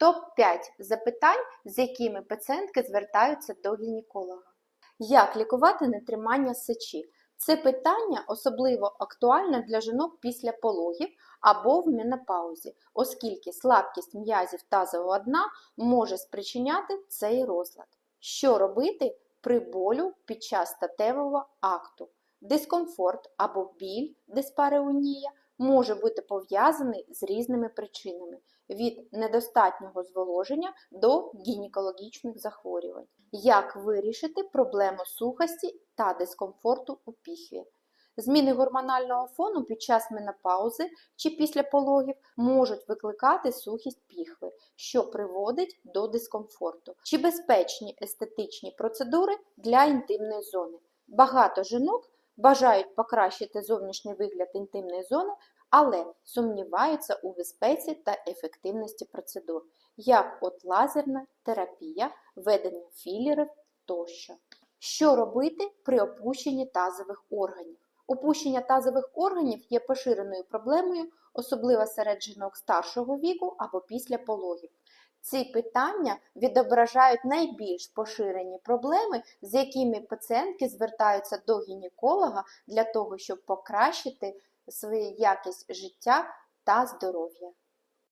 Топ-5 запитань, з якими пацієнтки звертаються до гінеколога. Як лікувати нетримання сечі? Це питання особливо актуальне для жінок після пологів або в менопаузі, оскільки слабкість м'язів тазового дна може спричиняти цей розлад. Що робити при болю під час статевого акту? Дискомфорт або біль диспареунія може бути пов'язаний з різними причинами від недостатнього зволоження до гінекологічних захворювань. Як вирішити проблему сухості та дискомфорту у піхві? Зміни гормонального фону під час менопаузи чи після пологів можуть викликати сухість піхви, що приводить до дискомфорту. Чи безпечні естетичні процедури для інтимної зони? Багато жінок бажають покращити зовнішній вигляд інтимної зони, але сумніваються у безпеці та ефективності процедур, як от лазерна терапія, введення філерів тощо. Що робити при опущенні тазових органів? Опущення тазових органів є поширеною проблемою, особливо серед жінок старшого віку або після пологів. Ці питання відображають найбільш поширені проблеми, з якими пацієнтки звертаються до гінеколога для того, щоб покращити свою якість життя та здоров'я.